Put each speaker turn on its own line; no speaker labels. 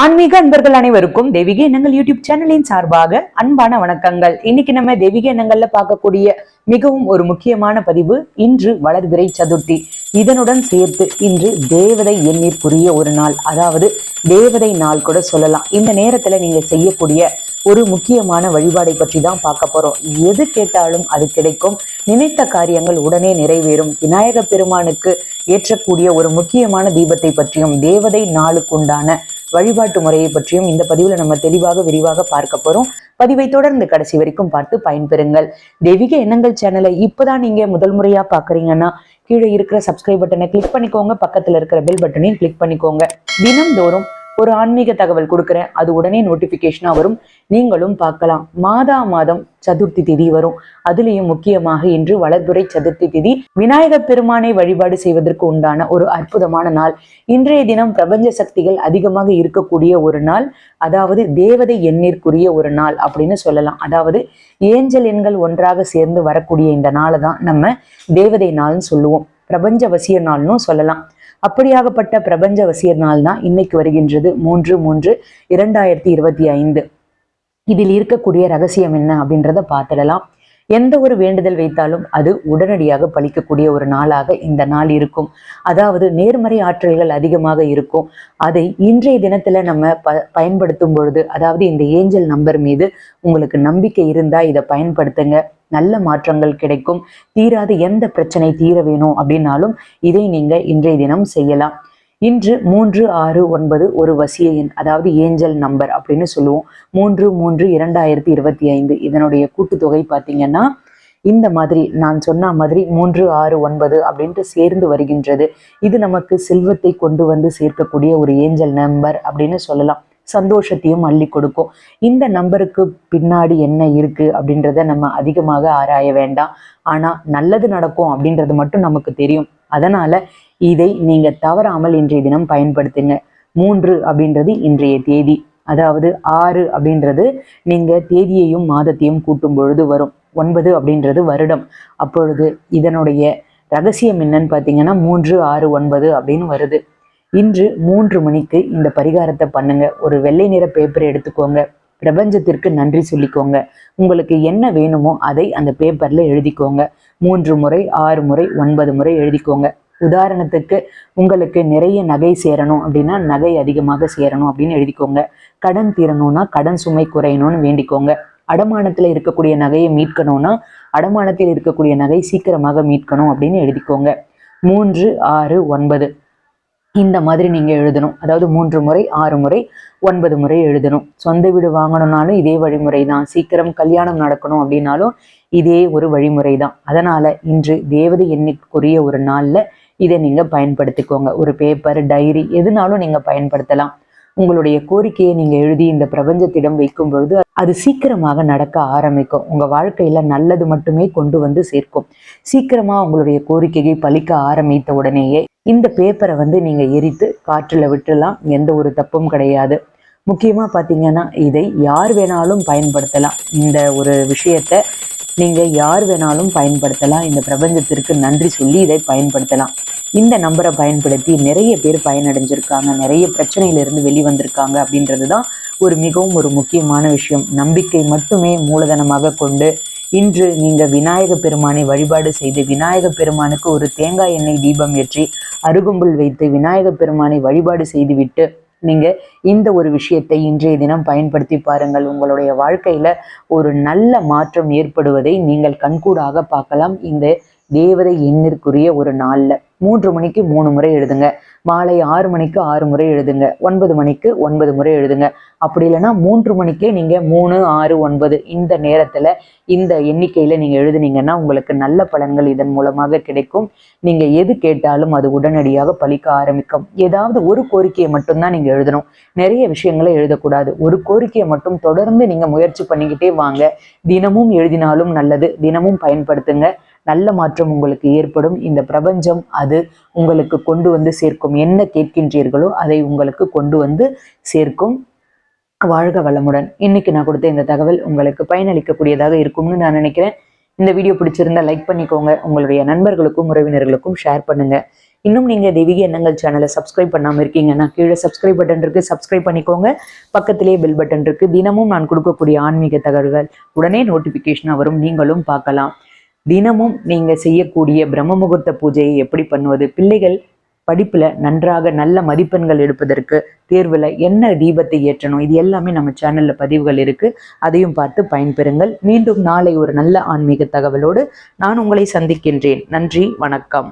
ஆன்மீக அன்பர்கள் அனைவருக்கும் தெய்வீக எண்ணங்கள் யூடியூப் சேனலின் சார்பாக அன்பான வணக்கங்கள். இன்னைக்கு நம்ம தெய்வீக எண்ணங்கள்ல பார்க்கக்கூடிய மிகவும் ஒரு முக்கியமான பதிவு இன்று வளர்பிறை சதுர்த்தி. இதனுடன் சேர்த்து இன்று தேவதை எண்ணிற்குரிய ஒரு நாள். அதாவது தேவதை நாள் கூட சொல்லலாம். இந்த நேரத்துல நீங்க செய்யக்கூடிய ஒரு முக்கியமான வழிபாடை பற்றி தான் பார்க்க போறோம். எது கேட்டாலும் அது கிடைக்கும். நினைத்த காரியங்கள் உடனே நிறைவேறும். விநாயக பெருமானுக்கு ஏற்றக்கூடிய ஒரு முக்கியமான தீபத்தை பற்றியும் தேவதை நாளுக்குண்டான வழிபாட்டு முறையை பற்றியும் இந்த பதிவுல நம்ம தெளிவாக விரிவாக பார்க்க போறோம். பதிவை தொடர்ந்து கடைசி வரைக்கும் பார்த்து பயன்பெறுங்கள். தெய்வீக எண்ணங்கள் சேனலை இப்பதான் நீங்க முதல் முறையா பாக்குறீங்கன்னா கீழே இருக்கிற சப்ஸ்கிரைப் பட்டனை கிளிக் பண்ணிக்கோங்க. பக்கத்துல இருக்கிற பெல் பட்டனையும் கிளிக் பண்ணிக்கோங்க. தினம்தோறும் ஒரு ஆன்மீக தகவல் கொடுக்குறேன். அது உடனே நோட்டிபிகேஷனா வரும். நீங்களும் பார்க்கலாம். மாதா மாதம் சதுர்த்தி திதி வரும். அதுலேயும் முக்கியமாக இன்று வளர்துறை சதுர்த்தி திதி. விநாயகப் பெருமானை வழிபாடு செய்வதற்கு உண்டான ஒரு அற்புதமான நாள். இன்றைய தினம் பிரபஞ்ச சக்திகள் அதிகமாக இருக்கக்கூடிய ஒரு நாள். அதாவது தேவதை எண்ணிற்குரிய ஒரு நாள் அப்படின்னு சொல்லலாம். அதாவது ஏஞ்சல் எண்கள் ஒன்றாக சேர்ந்து வரக்கூடிய இந்த நாளை தான் நம்ம தேவதை நாள்னு சொல்லுவோம். பிரபஞ்ச வசிய நாள்னும் சொல்லலாம். அப்படியாகப்பட்ட பிரபஞ்ச வசியர் நாள் தான் இன்னைக்கு வருகின்றது. மூன்று மூன்று இரண்டாயிரத்தி இருபத்தி ஐந்து. இதில் இருக்கக்கூடிய ரகசியம் என்ன அப்படின்றத பார்த்துடலாம். எந்த ஒரு வேண்டுதல் வைத்தாலும் அது உடனடியாக பலிக்கக்கூடிய ஒரு நாளாக இந்த நாள் இருக்கும். அதாவது நேர்மறை ஆற்றல்கள் அதிகமாக இருக்கும். அதை இன்றைய தினத்துல நம்ம ப பயன்படுத்தும் பொழுது அதாவது இந்த ஏஞ்சல் நம்பர் மீது உங்களுக்கு நம்பிக்கை இருந்தா இதை பயன்படுத்துங்க. நல்ல மாற்றங்கள் கிடைக்கும். தீராத எந்த பிரச்சனை தீர வேணும் அப்படின்னாலும் இதை நீங்க இன்றைய தினம் செய்யலாம். இன்று மூன்று ஆறு ஒன்பது ஒரு வசிய எண் அதாவது ஏஞ்சல் நம்பர் அப்படின்னு சொல்லுவோம். மூன்று மூன்று இரண்டாயிரத்தி இருபத்தி ஐந்து. இதனுடைய கூட்டுத்தொகை பார்த்தீங்கன்னா இந்த மாதிரி நான் சொன்ன மாதிரி மூன்று ஆறு ஒன்பது அப்படின்ட்டு சேர்ந்து வருகின்றது. இது நமக்கு செல்வத்தை கொண்டு வந்து சேர்க்கக்கூடிய ஒரு ஏஞ்சல் நம்பர் அப்படின்னு சொல்லலாம். சந்தோஷத்தையும் அள்ளி கொடுக்கும். இந்த நம்பருக்கு பின்னாடி என்ன இருக்கு அப்படின்றத நம்ம அதிகமாக ஆராய வேண்டாம். ஆனா நல்லது நடக்கும் அப்படின்றது மட்டும் நமக்கு தெரியும். அதனால இதை நீங்க தவறாமல் இன்றைய தினம் பயன்படுத்துங்க. மூன்று அப்படின்றது இன்றைய தேதி. அதாவது ஆறு அப்படின்றது நீங்க தேதியையும் மாதத்தையும் கூட்டும் பொழுது வரும். ஒன்பது அப்படின்றது வருடம். அப்பொழுது இதனுடைய ரகசியம் என்னன்னு பார்த்தீங்கன்னா மூன்று ஆறு ஒன்பது அப்படின்னு வருது. இன்று மூன்று மணிக்கு இந்த பரிகாரத்தை பண்ணுங்க. ஒரு வெள்ளை நிற பேப்பரை எடுத்துக்கோங்க. பிரபஞ்சத்திற்கு நன்றி சொல்லிக்கோங்க. உங்களுக்கு என்ன வேணுமோ அதை அந்த பேப்பர்ல எழுதிக்கோங்க. மூன்று முறை ஆறு முறை ஒன்பது முறை எழுதிக்கோங்க. உதாரணத்துக்கு உங்களுக்கு நிறைய நகை சேரணும் அப்படின்னா நகை அதிகமாக சேரணும் அப்படின்னு எழுதிக்கோங்க. கடன் தீரணும்னா கடன் சுமை குறையணும்னு வேண்டிக்கோங்க. அடமானத்தில் இருக்கக்கூடிய நகையை மீட்கணும்னா அடமானத்தில் இருக்கக்கூடிய நகை சீக்கிரமாக மீட்கணும் அப்படின்னு எழுதிக்கோங்க. மூன்று ஆறு ஒன்பது. இந்த மாதிரி நீங்கள் எழுதணும். அதாவது மூன்று முறை ஆறு முறை ஒன்பது முறை எழுதணும். சொந்த வீடு வாங்கணும்னாலும் இதே வழிமுறை தான் சீக்கிரம் கல்யாணம் நடக்கணும் அப்படின்னாலும் இதே ஒரு வழிமுறை தான் அதனால இன்று தேவதை எண்ணிற்குரிய ஒரு நாளில் இதை நீங்கள் பயன்படுத்திக்கோங்க. ஒரு பேப்பர் டைரி எதுனாலும் நீங்கள் பயன்படுத்தலாம். உங்களுடைய கோரிக்கையை நீங்கள் எழுதி இந்த பிரபஞ்சத்திடம் வைக்கும் பொழுது அது சீக்கிரமாக நடக்க ஆரம்பிக்கும். உங்க வாழ்க்கையில நல்லது மட்டுமே கொண்டு வந்து சேர்க்கும். சீக்கிரமா உங்களுடைய கோரிக்கையை பலிக்க ஆரம்பித்த உடனேயே இந்த பேப்பரை வந்து நீங்க எரித்து காற்றுல விட்டுலாம் எந்த ஒரு தப்பும் கிடையாது. முக்கியமா பாத்தீங்கன்னா இதை யார் வேணாலும் பயன்படுத்தலாம். இந்த ஒரு விஷயத்த நீங்க யார் வேணாலும் பயன்படுத்தலாம். இந்த பிரபஞ்சத்திற்கு நன்றி சொல்லி இதை பயன்படுத்தலாம். இந்த நம்பரை பயன்படுத்தி நிறைய பேர் பயனடைஞ்சிருக்காங்க. நிறைய பிரச்சனையிலிருந்து வெளிவந்திருக்காங்க அப்படின்றது தான் ஒரு மிகவும் ஒரு முக்கியமான விஷயம். நம்பிக்கை மட்டுமே மூலதனமாக கொண்டு இன்று நீங்கள் விநாயக பெருமானை வழிபாடு செய்து விநாயக பெருமானுக்கு ஒரு தேங்காய் எண்ணெய் தீபம் ஏற்றி அருகும்புல் வைத்து விநாயக பெருமானை வழிபாடு செய்துவிட்டு நீங்கள் இந்த ஒரு விஷயத்தை இன்றைய தினம் பயன்படுத்தி பாருங்கள். உங்களுடைய வாழ்க்கையில் ஒரு நல்ல மாற்றம் ஏற்படுவதை நீங்கள் கண்கூடாக பார்க்கலாம். இந்த தேவதை எண்ணிற்குரிய ஒரு நாளில். மூன்று மணிக்கு மூணு முறை எழுதுங்க. மாலை ஆறு மணிக்கு ஆறு முறை எழுதுங்க. ஒன்பது மணிக்கு ஒன்பது முறை எழுதுங்க. அப்படி இல்லைன்னா மூன்று மணிக்கே நீங்க மூணு ஆறு ஒன்பது இந்த நேரத்துல இந்த எண்ணிக்கையில நீங்க எழுதுனீங்கன்னா உங்களுக்கு நல்ல பலன்கள் இதன் மூலமாக கிடைக்கும். நீங்க எது கேட்டாலும் அது உடனடியாக பழிக்க ஆரம்பிக்கும். ஏதாவது ஒரு கோரிக்கையை மட்டும்தான் நீங்க எழுதணும். நிறைய விஷயங்களை எழுதக்கூடாது. ஒரு கோரிக்கையை மட்டும் தொடர்ந்து நீங்க முயற்சி பண்ணிக்கிட்டே வாங்க. தினமும் எழுதினாலும் நல்லது. தினமும் பயன்படுத்துங்க. நல்ல மாற்றம் உங்களுக்கு ஏற்படும். இந்த பிரபஞ்சம் அது உங்களுக்கு கொண்டு வந்து சேர்க்கும். என்ன கேட்கின்றீர்களோ அதை உங்களுக்கு கொண்டு வந்து சேர்க்கும். வாழ்க வளமுடன். இன்னைக்கு நான் கொடுத்த இந்த தகவல் உங்களுக்கு பயனளிக்கக்கூடியதாக இருக்கும்னு நான் நினைக்கிறேன். இந்த வீடியோ பிடிச்சிருந்தா லைக் பண்ணிக்கோங்க. உங்களுடைய நண்பர்களுக்கும் உறவினர்களுக்கும் ஷேர் பண்ணுங்க. இன்னும் நீங்க தெய்வீக எண்ணங்கள் சேனலை சப்ஸ்கிரைப் பண்ணாம இருக்கீங்கன்னா கீழே சப்ஸ்கிரைப் பட்டன் இருக்கு. சப்ஸ்கிரைப் பண்ணிக்கோங்க. பக்கத்திலேயே பெல் பட்டன் இருக்கு. தினமும் நான் கொடுக்கக்கூடிய ஆன்மீக தகவல்கள் உடனே நோட்டிபிகேஷன் வரும். நீங்களும் பார்க்கலாம். தினமும் நீங்க செய்யக்கூடிய பிரம்ம முகூர்த்த பூஜையை எப்படி பண்ணுவது? பிள்ளைகள் படிப்புல நன்றாக நல்ல மதிப்பெண்கள் எடுப்பதற்கு தேர்வுல என்ன தீபத்தை ஏற்றணும்? இது எல்லாமே நம்ம சேனல்ல பதிவுகள் இருக்கு. அதையும் பார்த்து பயன்பெறுங்கள். மீண்டும் நாளை ஒரு நல்ல ஆன்மீக தகவலோடு நான் உங்களை சந்திக்கின்றேன். நன்றி வணக்கம்.